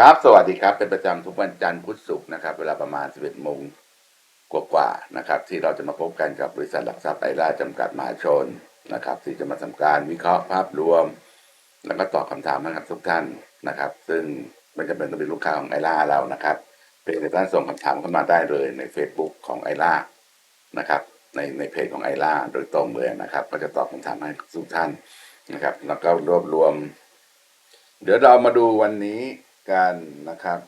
ครับ สวัสดีครับ เป็นประจำทุกวันจันทร์พุธศุกร์นะครับ เวลาประมาณ 11โมงกว่าๆนะครับ ที่เราจะมาพบกันกับบริษัทหลักทรัพย์ไอร่าจำกัดมหาชนนะครับ ที่จะมาทำการวิเคราะห์ภาพรวม แล้วก็ตอบคำถามให้กับทุกท่านนะครับ ซึ่งไม่จำเป็นต้องเป็นลูกค้าของไอร่าเรานะครับเพียงแต่ท่านส่งคำถามเข้ามาได้เลยใน Facebook ของไอร่านะครับ ในในเพจของไอร่าโดยตรงเลยนะครับ ก็จะตอบคำถามให้ทุกท่านนะครับ แล้วก็รวบรวม เดี๋ยวเรามาดูวันนี้ กันนะครับ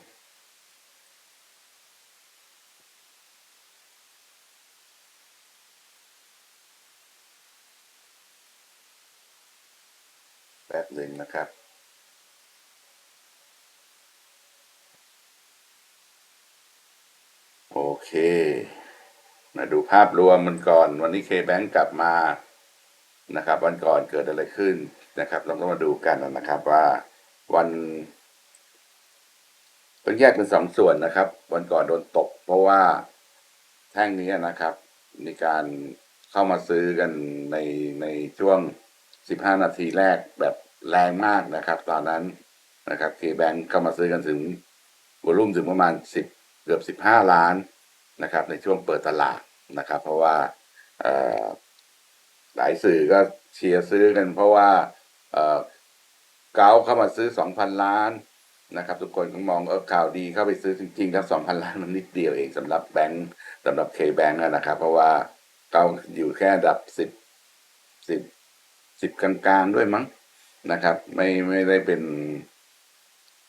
แป๊บหนึ่งนะครับโอเค มาดูภาพรวมมันก่อน วันนี้เคแบงกลับมานะครับ วันก่อนเกิดอะไรขึ้นนะครับ เราก็มาดูกันนะครับว่าวัน ต้องแยกเป็นสองส่วนนะครับ วันก่อนโดนตก เพราะว่าแท่งนี้นะครับ มีการเข้ามาซื้อกันในในช่วง 15 นาทีแรกแบบแรงมากนะครับ ตอนนั้นนะครับเคแบงเข้ามาซื้อกันถึงวอลุ่มถึงประมาณ 10 เกือบ 15 ล้านนะครับ ในช่วงเปิดตลาดนะครับ เพราะว่าหลายสื่อก็เชียร์ซื้อกัน เพราะว่าเอ่อเกาเข้ามาซื้อ 2,000 ล้าน นะครับ ทุกคนก็มองเออข่าวดีเข้าไปซื้อจริงๆครับ2,000ล้านมันนิดเดียวเองสำหรับแบงก์สำหรับเคแบงก์นะครับ เพราะว่าเกาอยู่แค่อันดับ10 10 10กลางๆด้วยมั้งนะครับ ไม่ไม่ได้เป็น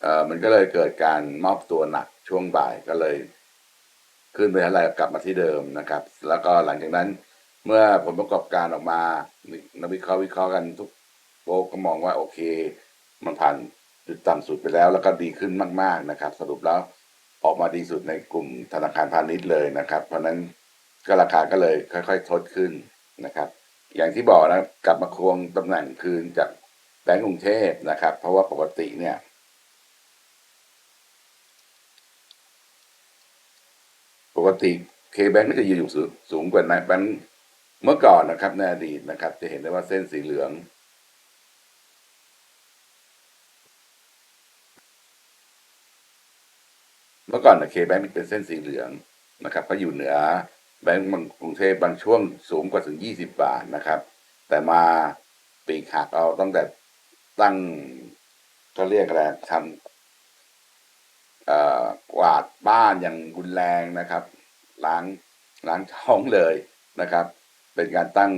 เอ่อมันก็เลยเกิดการมอบตัวหนักช่วงบ่ายก็เลย ขึ้นไปอะไหร่กลับมาที่เดิมนะครับ แล้วก็หลังจากนั้น เมื่อผลประกอบการออกมานักวิเคราะห์วิเคราะห์กันทุกโลกก็มองว่าโอเค มันผ่าน จุดต่ำสุดไปแล้ว แล้วก็ดีขึ้นมาก ๆนะครับ สรุปแล้วออกมาดีสุดในกลุ่มธนาคารพาณิชย์เลยนะครับ เพราะฉะนั้นก็ราคาก็เลยค่อยๆทดขึ้นนะครับ อย่างที่บอกนะกลับมาควงตำแหน่งคืนจากแบงก์กรุงเทพนะครับ เพราะว่าปกติเนี่ยปกติเคแบงก็จะอยู่สูงสูงกว่าแบงค์เมื่อก่อนนะครับในอดีตนะครับ จะเห็นได้ว่าเส้นสีเหลือง เมื่อก่อนนะเคแบงค์เป็นเส้นสีเหลืองนะครับก็อยู่เหนือแบงก์กรุงเทพบางช่วงสูงกว่าถึงยี่สิบาทนะครับ แต่มาปีกหักเอาตั้งแต่ตั้งก็เรียกอะไรทำอ่อกวาดบ้านอย่างรุนแรงนะครับ ล้างล้างท้องเลยนะครับ เป็นการตั้ง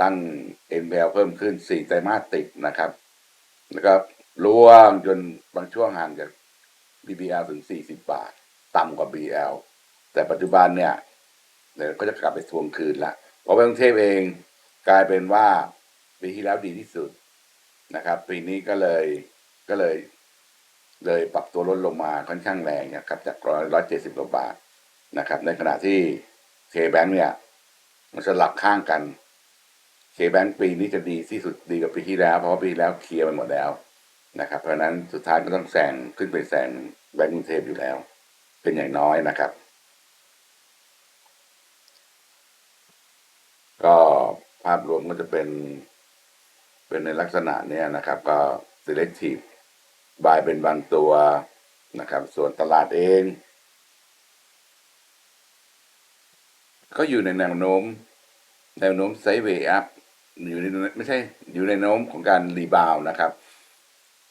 ตั้ง NPL เพิ่มขึ้นสี่ไตรมาสติดนะครับ แล้วก็ร่วงจนบางช่วงห่างจาก BBL ถึง 40 บาท ต่ำกว่า BL แต่ปัจจุบันเนี่ยเดี๋ยวก็จะกลับไปทวงคืนละเพราะว่ากรุงเทพเองกลายเป็นว่าปีที่แล้วดีที่สุดนะครับปีนี้ก็เลยก็เลย เลยปรับตัวลดลงมาค่อนข้างแรงนะครับจากร้อยร้อยเจ็ดสิบกว่าบาทนะครับ ในขณะที่เคแบงเนี่ย มันสลับข้างกันเคแบงปีนี้จะดีที่สุดดีกว่าปีที่แล้ว เพราะว่าปีที่แล้วเคลียร์ไปหมดแล้ว นะครับ เพราะนั้นสุดท้ายก็ต้องแซงขึ้นไปแซงแบงก์กรุงเทพอยู่แล้ว เป็นอย่างน้อยนะครับ ก็ภาพรวมก็จะเป็น เป็นในลักษณะเนี้ยนะครับ ก็ selective บายเป็นบางตัวนะครับ ส่วนตลาดเอง ก็อยู่ในแนวโน้ม แนวโน้มไซด์เวย์อัพอยู่ในไม่ใช่อยู่ในโน้มของการรีบาวนะครับ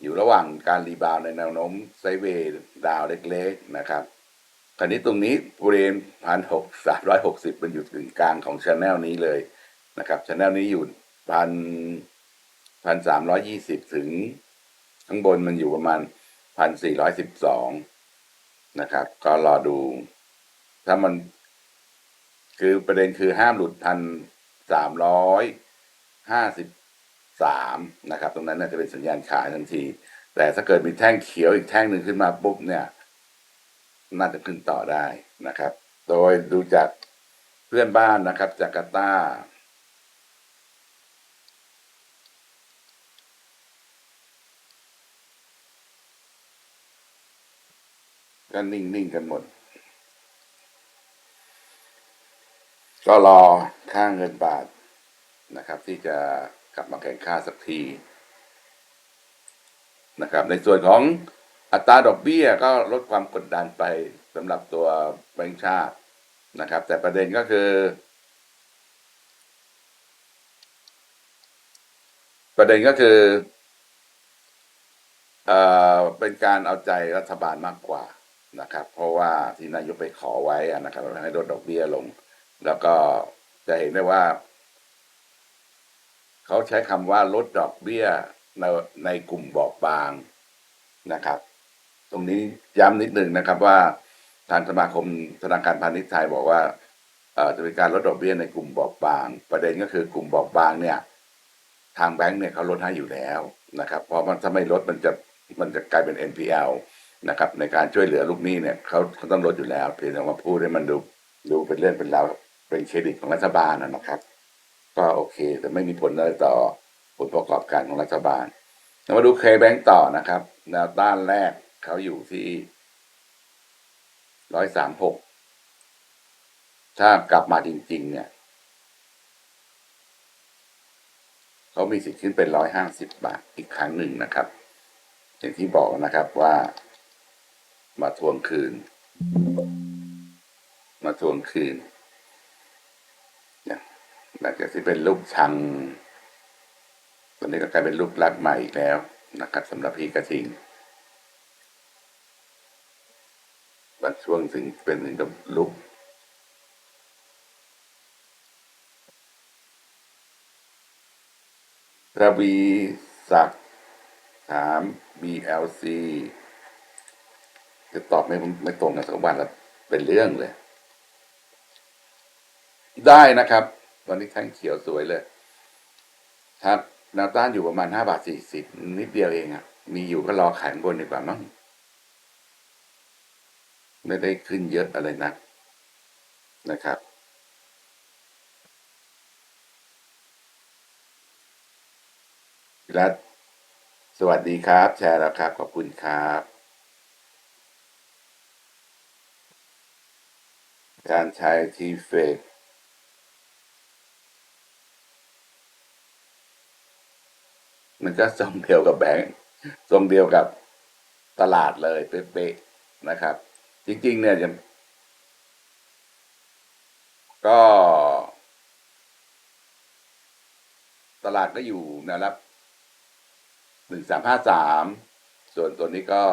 อยู่ระหว่างการรีบาวในแนวโน้มไซเวย์ดาวเล็กๆนะครับคราวนี้ตรงนี้บริเวณพันหกสามร้อยหกสิบเป็นอยู่ถึงกลางของชแนลนี้เลยนะครับชแนลนี้อยู่พันพันสามร้อยี่สิบถึง ข้างบนมันอยู่ประมาณพันสี่ร้อยสิบสองนะครับ ก็รอดู ถ้ามัน คือประเด็นคือห้ามหลุดพันสามร้อยห้าสิบ สามนะครับตรงนั้นน่าจะเป็นสัญญาณขายทันที แต่ถ้าเกิดมีแท่งเขียวอีกแท่งหนึ่งขึ้นมาปุ๊บเนี่ยน่าจะขึ้นต่อได้นะครับ โดยดูจากเพื่อนบ้านนะครับ จาการ์ตาก็นิ่ง ๆ กันหมด ก็รอค่างเงินบาทนะครับ ที่จะ กลับมาแข่งค่าสักทีนะครับ ในส่วนของอัตราดอกเบี้ยก็ลดความกดดันไปสำหรับตัวแบงก์ชาตินะครับ แต่ประเด็นก็คือ ประเด็นก็คือเอ่อเป็นการเอาใจรัฐบาลมากกว่านะครับ เพราะว่าที่นายกไปขอไว้นะครับให้ลดดอกเบี้ยลง แล้วก็จะเห็นได้ว่า เขาใช้คำว่าลดดอกเบี้ยในในกลุ่มบอบบางนะครับ ตรงนี้ย้ำนิดหนึ่งนะครับว่าทางสมาคมธนาคารพาณิชย์ไทยบอกว่าจะเป็นการลดดอกเบี้ยในกลุ่มบอบบาง ประเด็นก็คือกลุ่มบอบบางเนี่ย ทางแบงก์เนี่ยเขาลดให้อยู่แล้วนะครับเพราะมันถ้าไม่ลดมันจะมันจะกลายเป็น NPL นะครับ ในการช่วยเหลือลูกหนี้เนี่ยเขาเขาต้องลดอยู่แล้วเพียงแต่ว่าพูดให้มันดูดูเป็นเรื่องเป็นราวเป็นเครดิตของรัฐบาลนะครับ ก็โอเค แต่ไม่มีผลอะไรต่อผลประกอบการของรัฐบาลเรามาดูเคแบงต่อนะครับแนวต้านแรกเขาอยู่ที่ร้อยสามหกถ้ากลับมาจริง ๆ เนี่ยเขามีสิทธิ์ขึ้นเป็นร้อยห้าสิบบาทอีกครั้งหนึ่งนะครับ อย่างที่บอกนะครับว่า มาทวงคืน มาทวงคืน หลังจากที่เป็นลูกชังตอนนี้ก็กลายเป็นลูกรักใหม่อีกแล้วนะครับสำหรับพี่กระทิงบางช่วงถึงเป็นถึงกับลูกระวีศักดิ์ถาม BLC จะตอบไม่ไม่ตรงกันสักวันละเป็นเรื่องเลย ได้นะครับ ตอนนี้แท่งเขียวสวยเลยครับแนวต้านอยู่ประมาณห้าบาทสี่สิบนิดเดียวเองอะมีอยู่ก็รอขายข้างบนดีกว่ามั้งไม่ได้ขึ้นเยอะอะไรนักนะครับรัฐสวัสดีครับ แชร์แล้วครับ ขอบคุณครับ การใช้ทีเฟก มันก็ทรงเดียวกับแบงค์ทรงเดียวกับตลาดเลยเป๊ะๆนะครับ จริง ๆ เนี่ยก็ ตลาดก็อยู่แนวรับหนึ่งสามห้าสามส่วนตัวนี้ก็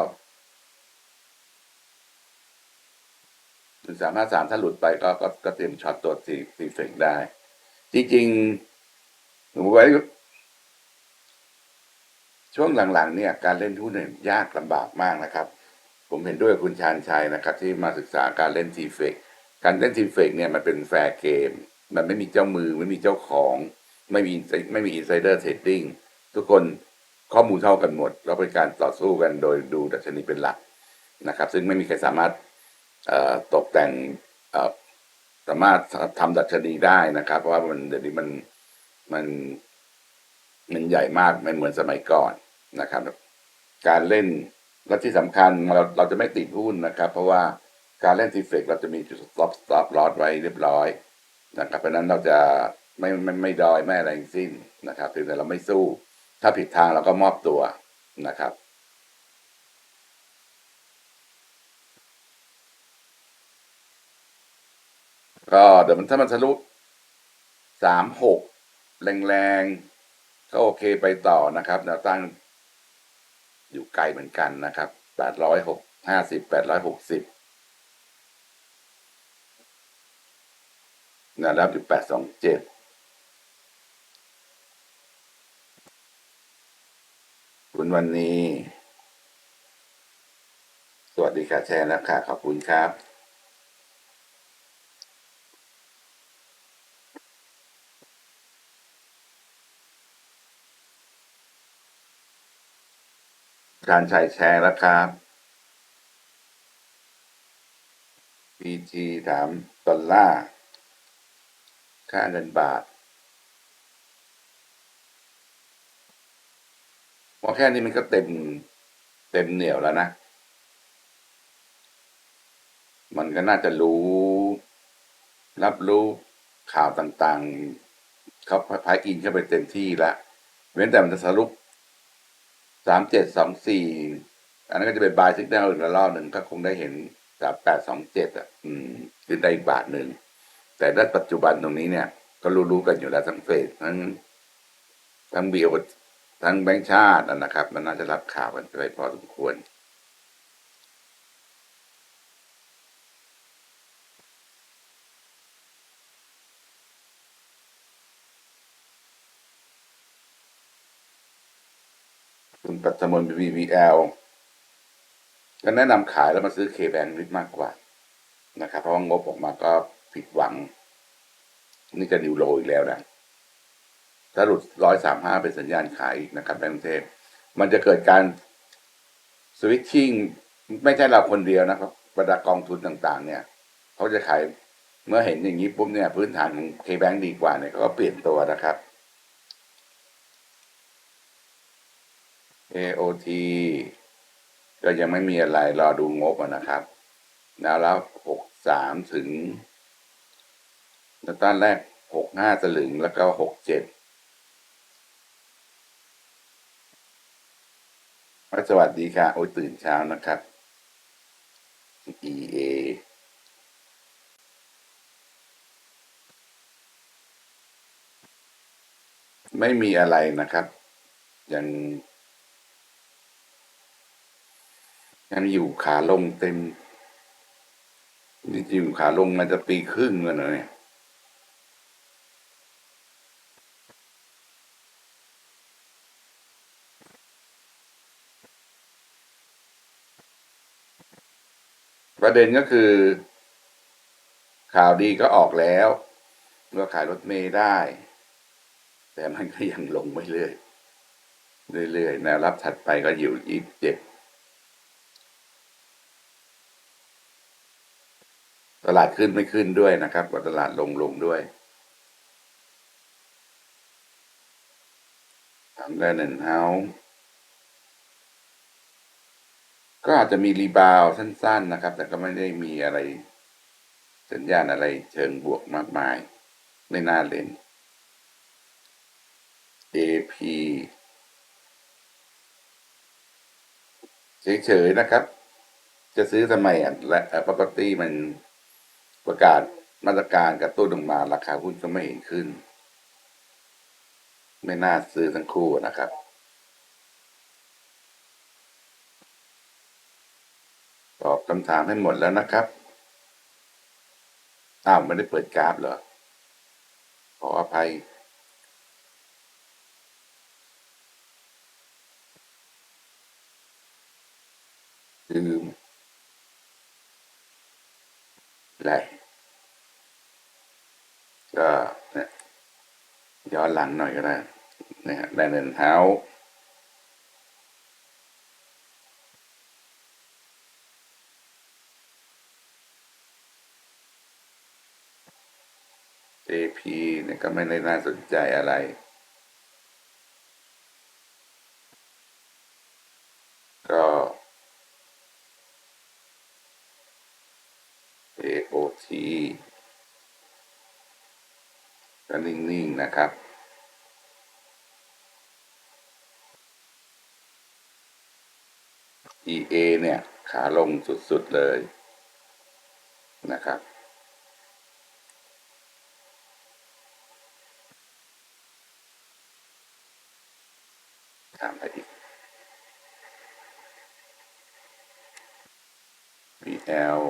หนึ่งสามห้าสามถ้าหลุดไปก็ก็ก็เตรียมช็อตตัวซีซีเฟกได้ จริงๆหนูไว้ ช่วงหลังๆเนี่ยการเล่นหุ้นเนี่ยยากลำบากมากนะครับ ผมเห็นด้วยคุณชาญชัยนะครับ ที่มาศึกษาการเล่นทีเฟกการเล่นทีเฟกเนี่ยมันเป็นแฟร์เกม มันไม่มีเจ้ามือไม่มีเจ้าของ ไม่มีไม่มีอินไซเดอร์เทรดดิ้งทุกคนข้อมูลเท่ากันหมด แล้วเป็นการต่อสู้กันโดยดูดัชนีเป็นหลักนะครับ ซึ่งไม่มีใครสามารถตกแต่งสามารถทำดัชนีได้นะครับ เพราะว่ามันเดี๋ยวนี้มันมันมันใหญ่มากไม่เหมือนสมัยก่อน นะครับ การเล่นและที่สำคัญเราเราจะไม่ติดหุ้นนะครับ เพราะว่าการเล่นทีเฟกเราจะมีจุด stop stop loss ไว้เรียบร้อยนะครับเพราะนั้นเราจะไม่ไม่ไม่ดอยไม่อะไรทั้งสิ้นนะครับถึงแต่เราไม่สู้ ถ้าผิดทางเราก็มอบตัวนะครับก็เดี๋ยวมันถ้ามันทะลุสามหกแรงๆ ก็โอเคไปต่อนะครับแนวตั้ง อยู่ไกลเหมือนกันนะครับแปดร้อยหกห้าสิบแปดร้อยหกสิบแนวรับอยู่แปดสองเจ็ดคุณวันนี้ สวัสดีค่ะแชร์แล้วค่ะ ขอบคุณครับ การใช้แชร์แล้วครับ BT ถามดอลลาร์ ค่าเงินบาทพอแค่นี้มันก็เต็ม เต็มเหนียวแล้วนะ มันก็น่าจะรู้ รับรู้ข่าวต่างๆเขาพายอินเข้าไปเต็มที่ล้วเว้นแต่มันจะสรุป สามเจ็ดสองสี่อันนั้นก็จะเป็นบายซิกแนลอีกระลอกหนึ่งก็คงได้เห็นสามแปดสองเจ็ดอะ อืมขึ้นได้อีกบาทหนึ่ง แต่ณปัจจุบันตรงนี้เนี่ย ก็รู้ๆกันอยู่แล้วทั้งเฟดทั้งทั้งบีโอทั้งแบงก์ชาตินะครับ มันน่าจะรับข่าวกันไปพอสมควร คุณปัตมน BBL ก็แนะนำขายแล้วมาซื้อเคแบงนิดมากกว่านะครับ เพราะว่างบออกมาก็ผิดหวัง นี่จะนิวโลอีกแล้วนะถ้าหลุดร้อยสามห้าเป็นสัญญาณขายนะครับแบงก์เทพมันจะเกิดการสวิตชิ่งไม่ใช่เราคนเดียวนะครับบรรดากองทุนต่าง ๆ เนี่ยเขาจะขายเมื่อเห็นอย่างนี้ปุ๊บเนี่ย พื้นฐานของเคแบงดีกว่าเนี่ยเขาก็เปลี่ยนตัวนะครับ AOT ก็ยังไม่มีอะไรรอดูงบนะครับแล้วแล้วหกสามถึงตอนแรกหกห้าสลึงแล้วก็หกเจ็ดสวัสดีค่ะ โอ้ยตื่นเช้านะครับ EA ไม่มีอะไรนะครับ ยัง ยังอยู่ขาลงเต็ม นี่อยู่ขาลงมาจะปีครึ่งแล้วนะเนี่ยประเด็นก็คือ ข่าวดีก็ออกแล้วว่าขายรถเมย์ได้ แต่มันก็ยังลงไม่เรื่อยเรื่อยๆแนวรับถัดไปก็อยู่ยี่สิบเจ็ด ตลาดขึ้นไม่ขึ้นด้วยนะครับกว่าตลาดลงลงด้วยทำได้หนึ่งเฮาก็อาจจะมีรีบาวสั้น ๆนะครับ แต่ก็ไม่ได้มีอะไร สัญญาณอะไรเชิงบวกมากมาย ไม่น่าเล่น AP เฉยๆนะครับ จะซื้อทำไมอะและปกติมัน ประกาศมาตรการกระตุ้นออกมาราคาหุ้นก็ไม่เห็นขึ้น ไม่น่าซื้อทั้งคู่นะครับ ตอบคำถามให้หมดแล้วนะครับ อ้าวไม่ได้เปิดกราฟเหรอ ขออภัยลืม ไร ก็เนี่ยย้อนหลังหน่อยก็ได้นะฮะได้เนินเท้า JP เนี่ยก็ไม่ได้น่าสนใจอะไร ก็ AOT ก็นิ่ง ๆ นะครับ EA เนี่ย ขาลงสุด ๆ เลยนะครับถามไรอีก BL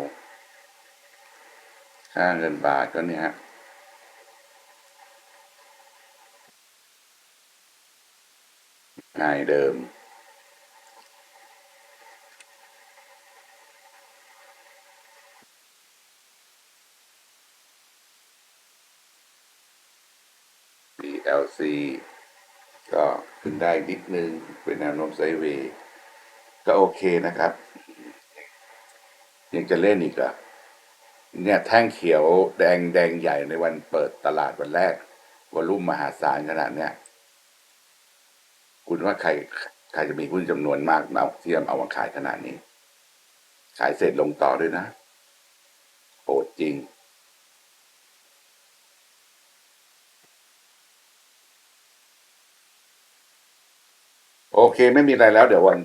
ค่าเงินบาทก็เนี่ยฮะไงเดิม BLC ก็ขึ้นได้นิดนึง เป็นแนวโน้มไซด์เวย์ก็โอเคนะครับ ยังจะเล่นอีกเหรอ เนี่ยแท่งเขียวแดงแดงใหญ่ในวันเปิดตลาดวันแรกวอลุ่มมหาศาลขนาดเนี้ยคุณว่าใครใครจะมีหุ้นจำนวนมากเอาที่เอามาขายขนาดนี้ ขายเสร็จลงต่อด้วยนะโหดจริง โอเคไม่มีอะไรแล้วเดี๋ยววัน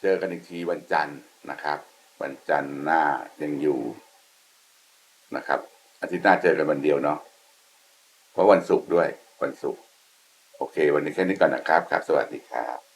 เจเจอกันอีกทีวันจันทร์นะครับ วันจันทร์หน้ายังอยู่นะครับ อาทิตย์หน้าเจอกันวันเดียวเนาะเพราะวันศุกร์ด้วยวันศุกร์โอเค วันนี้แค่นี้ก่อนนะครับครับ สวัสดีครับ